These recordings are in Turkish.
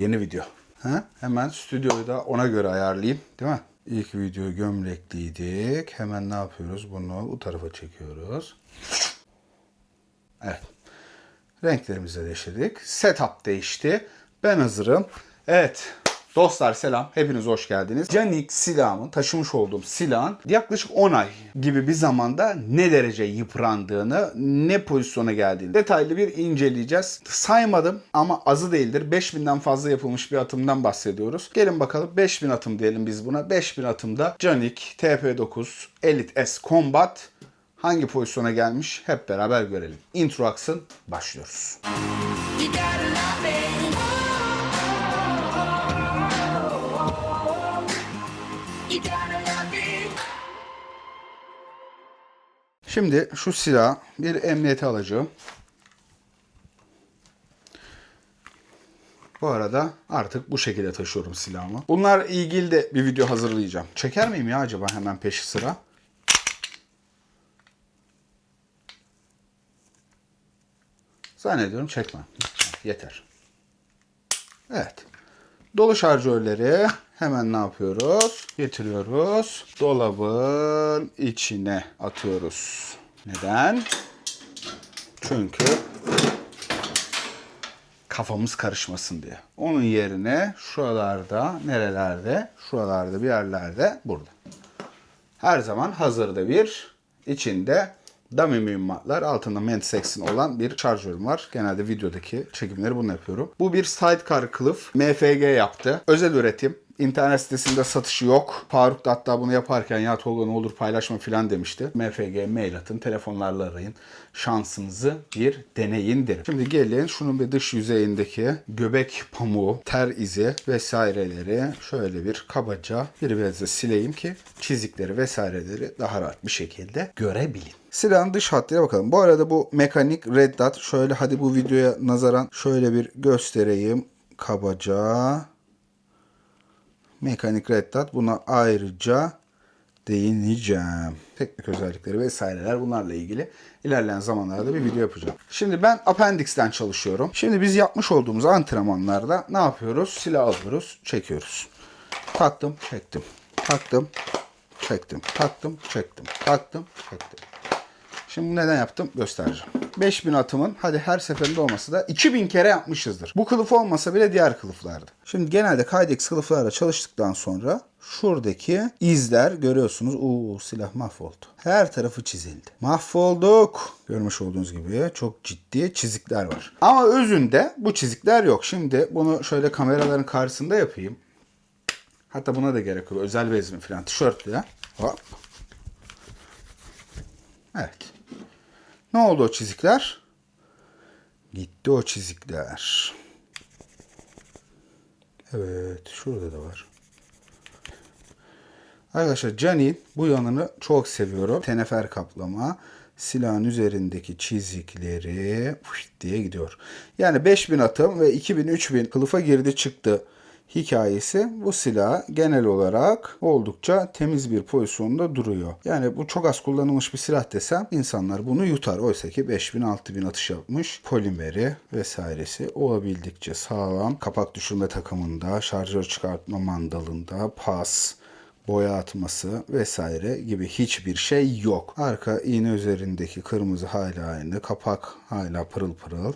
Yeni video. Ha? Hemen stüdyoyu da ona göre ayarlayayım. Değil mi? İlk video gömlekliydik. Hemen ne yapıyoruz? Bunu bu tarafa çekiyoruz. Evet. Renklerimizi değiştirdik. Setup değişti. Ben hazırım. Evet. Dostlar selam. Hepiniz hoş geldiniz. Canik silahımın, taşımış olduğum silahın yaklaşık 10 ay gibi bir zamanda ne derece yıprandığını, ne pozisyona geldiğini detaylı bir inceleyeceğiz. Saymadım ama azı değildir. 5000'den fazla yapılmış bir atımdan bahsediyoruz. Gelin bakalım 5000 atım diyelim biz buna. 5000 atımda Canik TP9 Elite S Combat hangi pozisyona gelmiş hep beraber görelim. Intro aksın başlıyoruz. You Şimdi şu silah bir emniyete alacağım. Bu arada artık bu şekilde taşıyorum silahımı. Bunlar ilgili de bir video hazırlayacağım. Çeker miyim ya acaba hemen peşi sıra? Zannediyorum çekmem. Yeter. Evet. Dolu şarjörleri hemen ne yapıyoruz? Getiriyoruz. Dolabın içine atıyoruz. Neden? Çünkü kafamız karışmasın diye. Onun yerine şuralarda, nerelerde? Şuralarda bir yerlerde burada. Her zaman hazırda bir içinde dummy mühimmatlar altında Mensex'in olan bir şarjörüm var. Genelde videodaki çekimleri bunu yapıyorum. Bu bir sidecar kılıf. MFG yaptı. Özel üretim. İnternet sitesinde satışı yok. Faruk da hatta bunu yaparken ya Tolga ne olur paylaşma falan demişti. MFG mail atın, telefonlarla arayın. Şansınızı bir deneyin derim. Şimdi gelin şunun bir dış yüzeyindeki göbek pamuğu, ter izi vesaireleri şöyle bir kabaca bir bezle sileyim ki çizikleri vesaireleri daha rahat bir şekilde görebilin. Silahın dış hattına bakalım. Bu arada bu mekanik red dot şöyle hadi bu videoya nazaran şöyle bir göstereyim kabaca. Mekanik Red Dot. Buna ayrıca değineceğim. Teknik özellikleri vesaireler bunlarla ilgili ilerleyen zamanlarda bir video yapacağım. Şimdi ben Appendix'ten çalışıyorum. Şimdi biz yapmış olduğumuz antrenmanlarda ne yapıyoruz? Silah alıyoruz, çekiyoruz. Taktım, çektim. Taktım, çektim. Taktım, çektim. Taktım, çektim. Şimdi neden yaptım göstereceğim. 5000 atımın hadi her seferinde olmasa da 2000 kere yapmışızdır. Bu kılıf olmasa bile diğer kılıflardı. Şimdi genelde Kydex kılıflarla çalıştıktan sonra şuradaki izler görüyorsunuz. Uuu silah mahvoldu. Her tarafı çizildi. Mahvolduk. Görmüş olduğunuz gibi çok ciddi çizikler var. Ama özünde bu çizikler yok. Şimdi bunu şöyle kameraların karşısında yapayım. Hatta buna da gerek yok. Özel bezmi falan tişörtle. Hop. Evet. Ne oldu o çizikler? Gitti o çizikler. Evet, şurada da var. Arkadaşlar Canin bu yanını çok seviyorum. Tenefer kaplama. Silahın üzerindeki çizikleri diye gidiyor. Yani 5000 atım ve 2000-3000 kılıfa girdi çıktı hikayesi bu silah genel olarak oldukça temiz bir pozisyonda duruyor. Yani bu çok az kullanılmış bir silah desem insanlar bunu yutar. Oysa ki 5000-6000 atış yapmış polimeri vesairesi olabildikçe sağlam. Kapak düşürme takımında, şarjör çıkartma mandalında, pas, boya atması vesaire gibi hiçbir şey yok. Arka iğne üzerindeki kırmızı hala aynı, kapak hala pırıl pırıl.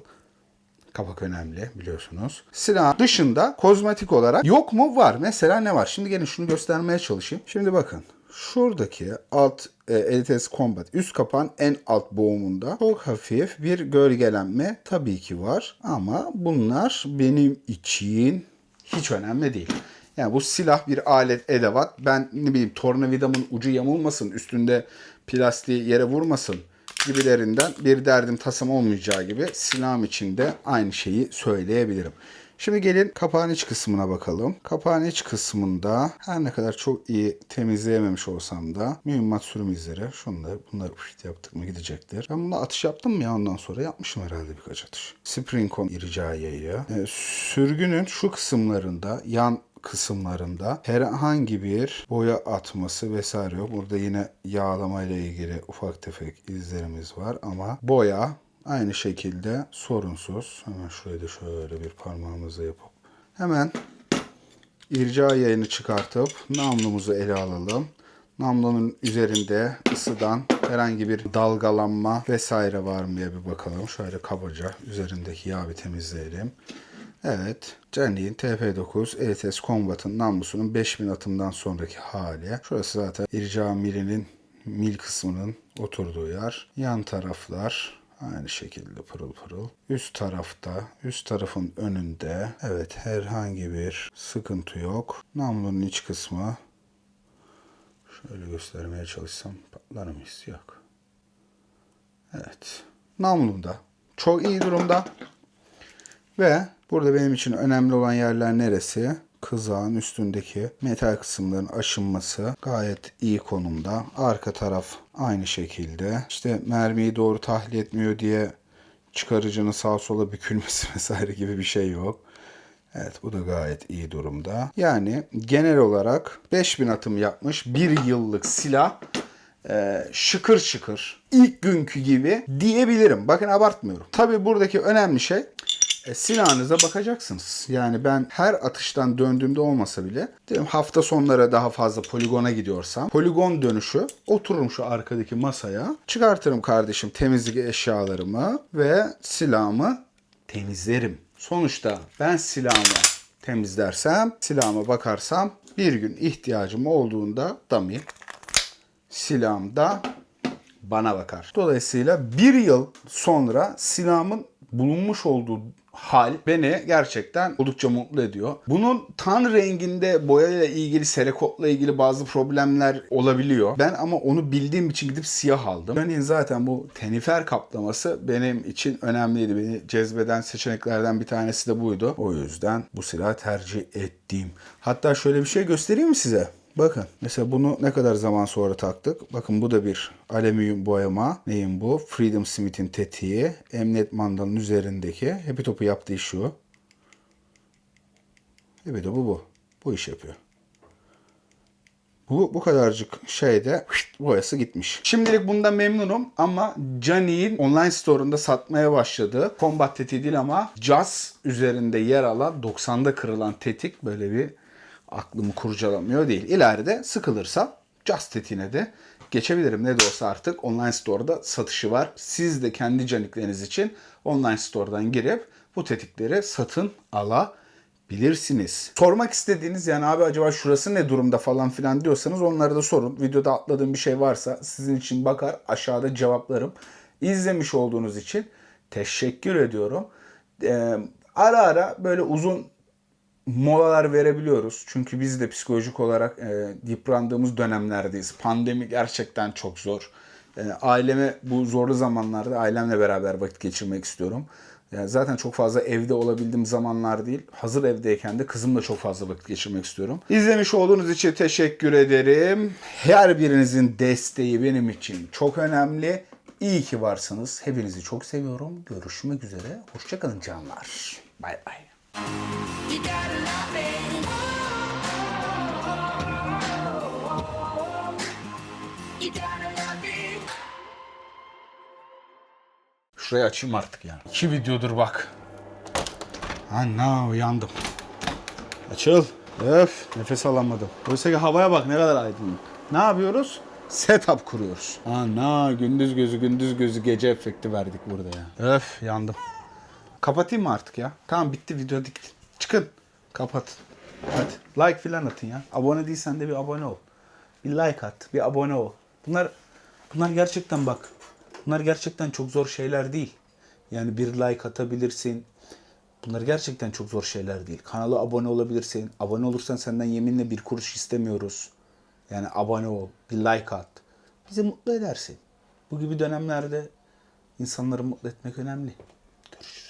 Kapak önemli biliyorsunuz. Silah dışında kozmetik olarak yok mu? Var. Mesela ne var? Şimdi gelin şunu göstermeye çalışayım. Şimdi bakın. Şuradaki alt e, Elites Combat üst kapağın en alt boğumunda çok hafif bir gölgelenme tabii ki var. Ama bunlar benim için hiç önemli değil. Yani bu silah bir alet, edevat. Ben ne bileyim tornavidamın ucu yamulmasın, üstünde plastiği yere vurmasın gibilerinden bir derdim tasam olmayacağı gibi silahım için de aynı şeyi söyleyebilirim. Şimdi gelin kapağın iç kısmına bakalım. Kapağın iç kısmında her ne kadar çok iyi temizleyememiş olsam da mühimmat sürüm izleri. Şunları bunları yaptık mı gidecektir. Ben bunda atış yaptım mı ya ondan sonra yapmışım herhalde birkaç atış. Springcom irica yayı. Ee, sürgünün şu kısımlarında yan kısımlarında herhangi bir boya atması vesaire yok. Burada yine yağlama ile ilgili ufak tefek izlerimiz var ama boya aynı şekilde sorunsuz. Hemen şöyle de şöyle bir parmağımızla yapıp Hemen irca yayını çıkartıp namlumuzu ele alalım. Namlunun üzerinde ısıdan herhangi bir dalgalanma vesaire var mı diye bir bakalım. Şöyle kabaca üzerindeki yağı bir temizleyelim. Evet. Jenny'in TF9 ETS Combat'ın namlusunun 5000 atımdan sonraki hali. Şurası zaten irca milinin mil kısmının oturduğu yer. Yan taraflar aynı şekilde pırıl pırıl. Üst tarafta, üst tarafın önünde evet herhangi bir sıkıntı yok. Namlunun iç kısmı şöyle göstermeye çalışsam patlar mıyız? Yok. Evet. Namlumda. Çok iyi durumda. Ve burada benim için önemli olan yerler neresi? Kızağın üstündeki metal kısımların aşınması gayet iyi konumda. Arka taraf aynı şekilde. İşte mermiyi doğru tahliye etmiyor diye çıkarıcının sağa sola bükülmesi vesaire gibi bir şey yok. Evet bu da gayet iyi durumda. Yani genel olarak 5000 atım yapmış bir yıllık silah e, şıkır şıkır ilk günkü gibi diyebilirim. Bakın abartmıyorum. Tabi buradaki önemli şey e, silahınıza bakacaksınız. Yani ben her atıştan döndüğümde olmasa bile diyelim hafta sonları daha fazla poligona gidiyorsam poligon dönüşü otururum şu arkadaki masaya çıkartırım kardeşim temizlik eşyalarımı ve silahımı temizlerim. Sonuçta ben silahımı temizlersem, silahıma bakarsam bir gün ihtiyacım olduğunda dami silahım da bana bakar. Dolayısıyla bir yıl sonra silahımın bulunmuş olduğu hal beni gerçekten oldukça mutlu ediyor. Bunun tan renginde boyayla ilgili, serekotla ilgili bazı problemler olabiliyor. Ben ama onu bildiğim için gidip siyah aldım. Örneğin zaten bu tenifer kaplaması benim için önemliydi. Beni cezbeden seçeneklerden bir tanesi de buydu. O yüzden bu silahı tercih ettim. Hatta şöyle bir şey göstereyim mi size? Bakın mesela bunu ne kadar zaman sonra taktık. Bakın bu da bir alüminyum boyama. Neyin bu? Freedom Smith'in tetiği. Emniyet mandalının üzerindeki. Happy Top'u yaptığı şu. Happy Top'u bu. Bu iş yapıyor. Bu, bu kadarcık şeyde boyası gitmiş. Şimdilik bundan memnunum ama Johnny'in online store'unda satmaya başladığı combat tetiği değil ama Jazz üzerinde yer alan 90'da kırılan tetik böyle bir aklımı kurcalamıyor değil. İleride sıkılırsa Just tetiğine de geçebilirim. Ne de olsa artık online store'da satışı var. Siz de kendi canikleriniz için online store'dan girip bu tetikleri satın alabilirsiniz. Sormak istediğiniz yani abi acaba şurası ne durumda falan filan diyorsanız onları da sorun. Videoda atladığım bir şey varsa sizin için bakar aşağıda cevaplarım. İzlemiş olduğunuz için teşekkür ediyorum. Ee, ara ara böyle uzun molalar verebiliyoruz. Çünkü biz de psikolojik olarak e, yıprandığımız dönemlerdeyiz. Pandemi gerçekten çok zor. E, aileme bu zorlu zamanlarda ailemle beraber vakit geçirmek istiyorum. Yani zaten çok fazla evde olabildiğim zamanlar değil. Hazır evdeyken de kızımla çok fazla vakit geçirmek istiyorum. İzlemiş olduğunuz için teşekkür ederim. Her birinizin desteği benim için çok önemli. İyi ki varsınız. Hepinizi çok seviyorum. Görüşmek üzere. Hoşçakalın canlar. Bay bay. You gotta love me. You gotta love me. Şurayı açayım artık yani. İki videodur bak. Anna uyandım. Açıl. Öf nefes alamadım. Oysa ki havaya bak ne kadar aydınlık. Ne yapıyoruz? Setup kuruyoruz. Ana gündüz gözü gündüz gözü gece efekti verdik burada ya. Öf yandım. Kapatayım mı artık ya? Tamam bitti video bitti. Çıkın. Kapat. Hadi. Like filan atın ya. Abone değilsen de bir abone ol. Bir like at. Bir abone ol. Bunlar bunlar gerçekten bak. Bunlar gerçekten çok zor şeyler değil. Yani bir like atabilirsin. Bunlar gerçekten çok zor şeyler değil. Kanala abone olabilirsin. Abone olursan senden yeminle bir kuruş istemiyoruz. Yani abone ol, bir like at. Bizi mutlu edersin. Bu gibi dönemlerde insanları mutlu etmek önemli. Görüşürüz.